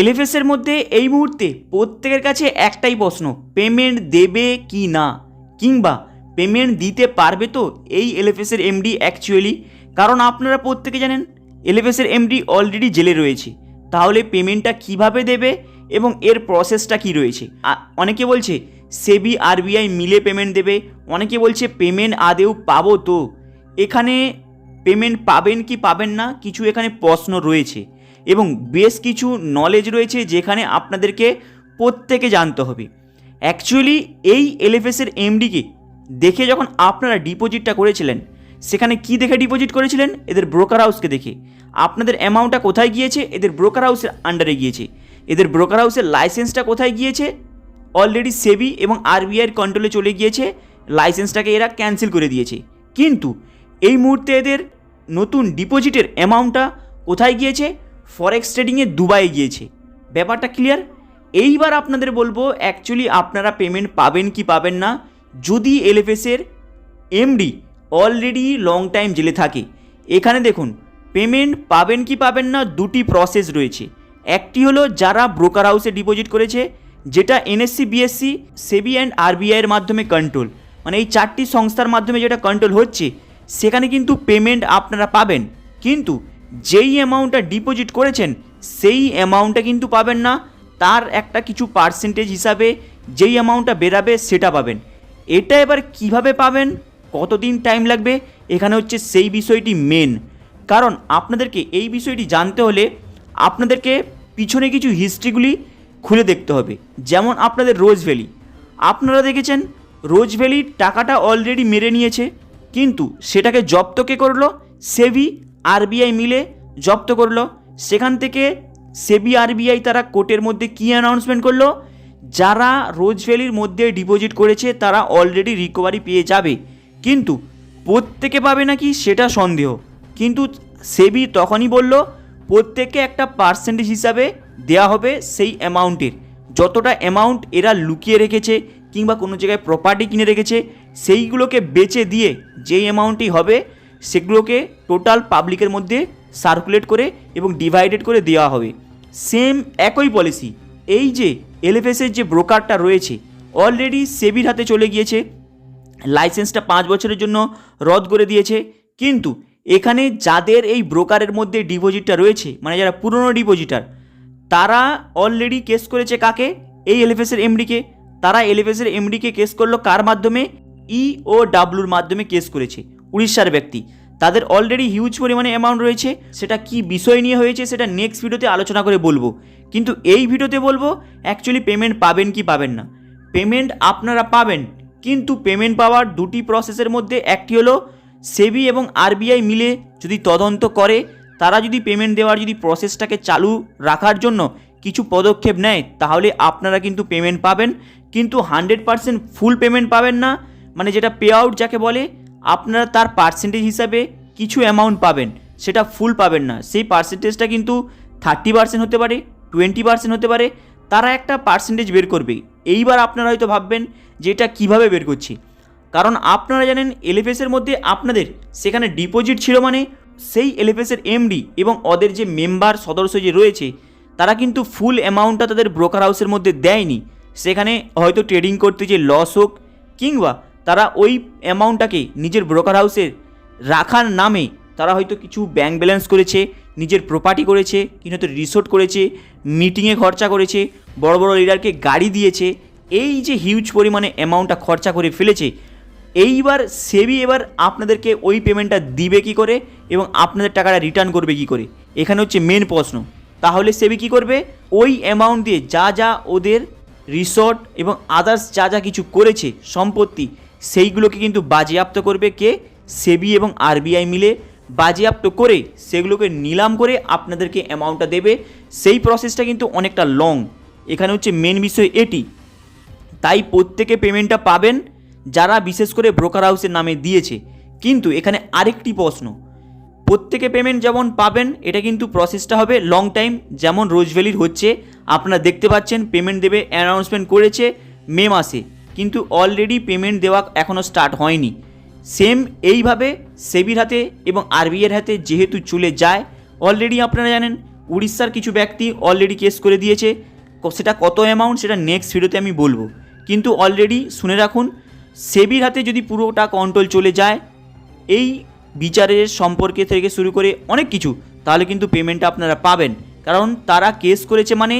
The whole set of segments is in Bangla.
এলএফএসের মধ্যে এই মুহূর্তে প্রত্যেকের কাছে একটাই প্রশ্ন পেমেন্ট দেবে কি না? কিংবা পেমেন্ট দিতে পারবে তো এই এলএফএসের এমডি অ্যাকচুয়ালি কারণ আপনারা প্রত্যেকে জানেন এলএফএসের এমডি অলরেডি জেলে রয়েছে। তাহলে পেমেন্টটা কীভাবে দেবে এবং এর প্রসেসটা কি রয়েছে? অনেকে বলছে, সেবি আরবিআই মিলে পেমেন্ট দেবে। অনেকে বলছে পেমেন্ট আদেও পাবো তো। এখানে পেমেন্ট পাবেন কি পাবেন না, কিছু এখানে প্রশ্ন রয়েছে। এবং বেশ কিছু নলেজ রয়েছে যেখানে আপনাদেরকে প্রত্যেকে জানতে হবে। অ্যাকচুয়ালি এই এলএফএসের এমডিকে দেখে যখন আপনারা ডিপোজিটটা করেছিলেন, সেখানে কি দেখে ডিপোজিট করেছিলেন? এদের ব্রোকার হাউসকে দেখে। আপনাদের অ্যামাউন্টটা কোথায় গিয়েছে? এদের ব্রোকার হাউসের আন্ডারে গিয়েছে। এদের ব্রোকার হাউসের লাইসেন্সটা কোথায় গিয়েছে? অলরেডি সেবি এবং আরবিআইয়ের কন্ট্রোলে চলে গিয়েছে। লাইসেন্সটাকে এরা ক্যান্সেল করে দিয়েছে। কিন্তু এই মুহূর্তে এদের নতুন ডিপোজিটের অ্যামাউন্টটা কোথায় গিয়েছে? ফরেক্স ট্রেডিংয়ে দুবাই গিয়েছে। ব্যাপারটা ক্লিয়ার এইবার আপনাদের বলব অ্যাকচুয়ালি আপনারা পেমেন্ট পাবেন কি পাবেন না, যদি এলএফএসের এমডি অলরেডি লং টাইম জেলে থাকে। এখানে দেখুন পেমেন্ট পাবেন কি পাবেন না দুটি প্রসেস রয়েছে। একটি হলো যারা ব্রোকার হাউসে ডিপোজিট করেছে, যেটা এনএসসি বিএসসি সেবি অ্যান্ড আরবিআইয়ের মাধ্যমে কন্ট্রোল মানে এই চারটি সংস্থার মাধ্যমে যেটা কন্ট্রোল হচ্ছে, সেখানে কিন্তু পেমেন্ট আপনারা পাবেন। কিন্তু যেই অ্যামাউন্টটা ডিপোজিট করেছেন, সেই অ্যামাউন্টটা কিন্তু পাবেন না। তার একটা কিছু পার্সেন্টেজ হিসাবে যেই অ্যামাউন্টটা বেরাবে, সেটা পাবেন। এটা এবার কীভাবে পাবেন? কতদিন টাইম লাগবে? এখানে হচ্ছে সেই বিষয়টি মেন কারণ আপনাদেরকে এই বিষয়টি জানতে হলে আপনাদেরকে পিছনে কিছু হিস্ট্রিগুলি খুলে দেখতে হবে। যেমন আপনাদের রোজ ভ্যালি আপনারা দেখেছেন, রোজ ভ্যালির টাকাটা অলরেডি মেরে নিয়েছে। কিন্তু সেটাকে জব্দ কে করল? সেবি আরবিআই মিলে জব্দ করল। সেখান থেকে সেবি আরবিআই তারা কোর্টের মধ্যে কী অ্যানাউন্সমেন্ট করল? যারা রোজ ভ্যালির মধ্যে ডিপোজিট করেছে, তারা অলরেডি রিকভারি পেয়ে যাবে। কিন্তু প্রত্যেকে পাবে নাকি সেটা সন্দেহ। কিন্তু সেবি তখনই বলল, প্রত্যেককে একটা পার্সেন্টেজ হিসাবে দেওয়া হবে সেই অ্যামাউন্টের যতটা অ্যামাউন্ট এরা লুকিয়ে রেখেছে কিংবা কোনো জায়গায় প্রপার্টি কিনে রেখেছে, সেইগুলোকে বেচে দিয়ে যেই অ্যামাউন্টই হবে সেগুলোকে টোটাল পাবলিকের মধ্যে সার্কুলেট করে এবং ডিভাইডেড করে দেওয়া হবে। সেম একই পলিসি এই যে এলএফএসের যে ব্রোকারটা রয়েছে অলরেডি সেবির হাতে চলে গিয়েছে। লাইসেন্সটা পাঁচ বছরের জন্য রদ করে দিয়েছে। কিন্তু এখানে যাদের এই ব্রোকারের মধ্যে ডিপোজিটটা রয়েছে মানে যারা পুরনো ডিপোজিটার তারা অলরেডি কেস করেছে কাকে? এই এলএফএসের এমডিকে তারা এলএফএসের এমডিকে কেস করল কার মাধ্যমে? ই ও ডাব্লুর মাধ্যমে কেস করেছে। উড়িষ্যার ব্যক্তি। তাদের অলরেডি হিউজ পরিমাণে অ্যামাউন্ট রয়েছে। সেটা কি বিষয় নিয়ে হয়েছে সেটা নেক্সট ভিডিওতে আলোচনা করে বলব। কিন্তু এই ভিডিওতে বলব অ্যাকচুয়ালি পেমেন্ট পাবেন কি পাবেন না। পেমেন্ট আপনারা পাবেন, কিন্তু পেমেন্ট পাওয়ার দুটি প্রসেসের মধ্যে একটি হলো সেবি এবং আরবিআই মিলে যদি তদন্ত করে, তারা যদি পেমেন্ট দেওয়ার যদি প্রসেসটাকে চালু রাখার জন্য কিছু পদক্ষেপ নেয়, তাহলে আপনারা কিন্তু পেমেন্ট পাবেন। কিন্তু হান্ড্রেড পারসেন্ট ফুল পেমেন্ট পাবেন না। মানে যেটা পে আউট যাকে বলে আপনারা তার পার্সেন্টেজ হিসাবে কিছু অ্যামাউন্ট পাবেন, সেটা ফুল পাবেন না। সেই পার্সেন্টেজটা কিন্তু থার্টি পার্সেন্ট হতে পারে টোয়েন্টি পার্সেন্ট হতে পারে, তারা একটা পার্সেন্টেজ বের করবে। এইবার আপনারা হয়তো ভাববেন যে এটা কীভাবে বের করছি। কারণ আপনারা জানেন এলএফএসের মধ্যে আপনাদের সেখানে ডিপোজিট ছিল মানে সেই এলএফএসের এমডি এবং ওদের যে মেম্বার সদস্য যে রয়েছে, তারা কিন্তু ফুল অ্যামাউন্টটা তাদের ব্রোকার হাউসের মধ্যে দেয়নি। সেখানে হয়তো ট্রেডিং করতে যে লস হোক কিংবা তারা ওই অ্যামাউন্টটাকে নিজের ব্রোকার হাউসের রাখার নামে তারা হয়তো কিছু ব্যাংক ব্যালেন্স করেছে, নিজের প্রপার্টি করেছে, কিংবা হয়তো রিসোর্ট করেছে মিটিংয়ে খরচা করেছে, বড় বড় লিডারকে গাড়ি দিয়েছে, এই যে হিউজ পরিমাণে অ্যামাউন্টটা খরচা করে ফেলেছে, এইবার সেবি এবার আপনাদেরকে ওই পেমেন্টটা দিবে কি করে এবং আপনাদের টাকাটা রিটার্ন করবে কি করে? এখানে হচ্ছে মেন প্রশ্ন। তাহলে সেবি কি করবে? ওই অ্যামাউন্ট দিয়ে যা যা ওদের রিসর্ট এবং আদার্স যা যা কিছু করেছে, সম্পত্তি সেইগুলোকে কিন্তু বাজেয়াপ্ত করবে কে? সেবি এবং আরবিআই মিলে বাজেয়াপ্ত করে সেগুলোকে নিলাম করে আপনাদেরকে অ্যামাউন্টটা দেবে। সেই প্রসেসটা কিন্তু অনেকটা লং এখানে হচ্ছে মেন বিষয় এটি। তাই প্রত্যেকে পেমেন্টটা পাবেন, যারা বিশেষ করে ব্রোকার হাউসের নামে দিয়েছে। কিন্তু এখানে আরেকটি প্রশ্ন। প্রত্যেকে পেমেন্ট যেমন পাবেন, এটা কিন্তু প্রসেসটা হবে লং টাইম যেমন রোজভ্যালির হচ্ছে। আপনারা দেখতে পাচ্ছেন পেমেন্ট দেবে অ্যানাউন্সমেন্ট করেছে মে মাসে। কিন্তু অলরেডি পেমেন্ট দেওয়া এখনও স্টার্ট হয়নি। সেম এইভাবে সেবির হাতে এবং আরবিআইয়ের হাতে যেহেতু চলে যায় অলরেডি আপনারা জানেন, উড়িষ্যার কিছু ব্যক্তি অলরেডি কেস করে দিয়েছে। সেটা কত অ্যামাউন্ট সেটা নেক্সট ভিডিওতে আমি বলব। কিন্তু অলরেডি শুনে রাখুন, সেবির হাতে যদি পুরোটা কন্ট্রোল চলে যায়, এই বিচারের সম্পর্কে থেকে শুরু করে অনেক কিছু, তাহলে কিন্তু পেমেন্টটা আপনারা পাবেন। কারণ তারা কেস করেছে মানে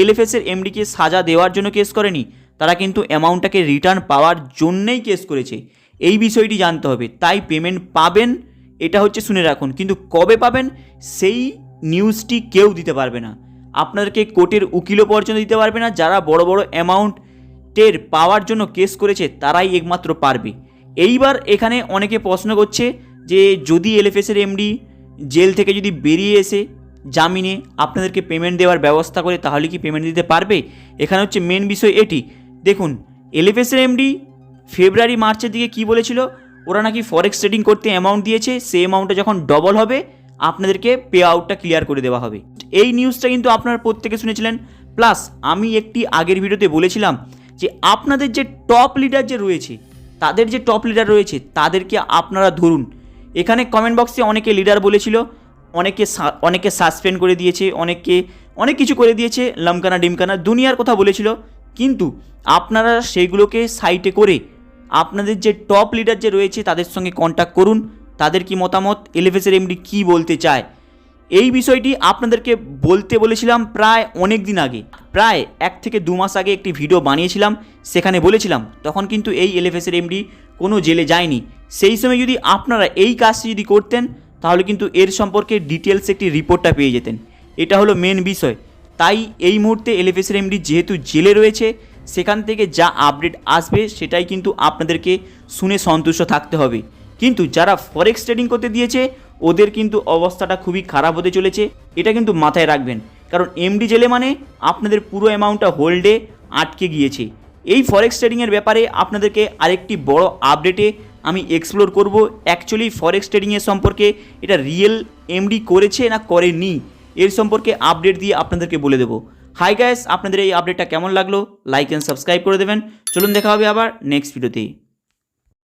এলএফএসের এমডিকে সাজা দেওয়ার জন্য কেস করেনি। তারা কিন্তু অ্যামাউন্টটাকে রিটার্ন পাওয়ার জন্যেই কেস করেছে। এই বিষয়টি জানতে হবে, তাই পেমেন্ট পাবেন, এটা হচ্ছে শুনে রাখুন। কিন্তু কবে পাবেন, সেই নিউজটি কেউ দিতে পারবে না। আপনাদেরকে কোর্টের উকিলও পর্যন্ত দিতে পারবে না, যারা বড় বড় অ্যামাউন্টের পাওয়ার জন্য কেস করেছে, তারাই একমাত্র পারবে। এইবার এখানে অনেকে প্রশ্ন করছে যে, যদি এলএফএসের এমডি জেল থেকে যদি বেরিয়ে এসে জামিনে আপনাদেরকে পেমেন্ট দেওয়ার ব্যবস্থা করে, তাহলে কি পেমেন্ট দিতে পারবে? এখানে হচ্ছে মেন বিষয় এটি। দেখুন এলএফএসের এমডি ফেব্রুয়ারি মার্চের দিকে কি বলেছিল? ওরা নাকি ফরেক্স ট্রেডিং করতে অ্যামাউন্ট দিয়েছে, সেই অ্যামাউন্টটা যখন ডবল হবে, আপনাদেরকে পে আউটটা ক্লিয়ার করে দেওয়া হবে। এই নিউজটা কিন্তু আপনারা প্রত্যেকে শুনেছিলেন। প্লাস আমি একটি আগের ভিডিওতে বলেছিলাম যে আপনাদের যে টপ লিডার যে রয়েছে, তাদের যে টপ লিডার রয়েছে, তাদেরকে আপনারা ধরুন। এখানে কমেন্ট বক্সে অনেকে লিডার বলেছিল, অনেকে অনেকে সাসপেন্ড করে দিয়েছে অনেকে অনেক কিছু করে দিয়েছে, লমকানা, ডিমকানা, দুনিয়ার কথা বলেছিল। কিন্তু আপনারা সেইগুলোকে সাইটে করে আপনাদের যে টপ লিডার যে রয়েছে তাদের সঙ্গে কন্ট্যাক্ট করুন, তাদের কি মতামত এলএফএসের এমডি কী বলতে চায়? এই বিষয়টি আপনাদেরকে বলতে বলেছিলাম প্রায় অনেক দিন আগে। প্রায় এক থেকে দু মাস আগে একটি ভিডিও বানিয়েছিলাম, সেখানে বলেছিলাম, তখন কিন্তু এই এলএফএসের এমডি কোনো জেলে যায়নি। সেই সময় যদি আপনারা এই কাজটি যদি করতেন, তাহলে কিন্তু এর সম্পর্কে ডিটেলস একটি রিপোর্টটা পেয়ে যেতেন। এটা হলো মেন বিষয়। তাই এই মুহূর্তে এলএফএসের এমডি যেহেতু জেলে রয়েছে, সেখান থেকে যা আপডেট আসবে সেটাই কিন্তু আপনাদেরকে শুনে সন্তুষ্ট থাকতে হবে। কিন্তু যারা ফরেক্স ট্রেডিং করতে দিয়েছে, ওদের কিন্তু অবস্থাটা খুবই খারাপ হতে চলেছে, এটা কিন্তু মাথায় রাখবেন। কারণ এমডি জেলে মানে আপনাদের পুরো অ্যামাউন্টটা হোল্ডে আটকে গিয়েছে। এই ফরেক্স ট্রেডিংয়ের ব্যাপারে আপনাদেরকে আরেকটি বড় আপডেটে আমি এক্সপ্লোর করব। অ্যাকচুয়ালি ফরেক্স ট্রেডিংয়ের সম্পর্কে এটা রিয়েল এমডি করেছে না করেনি? এর সম্পর্কে আপডেট দিয়ে আপনাদেরকে বলে দেবো। হাই গাইস আপনাদের এই আপডেটটা কেমন লাগল? লাইক অ্যান্ড সাবস্ক্রাইব করে দেবেন। চলুন দেখা হবে আবার নেক্সট ভিডিওতে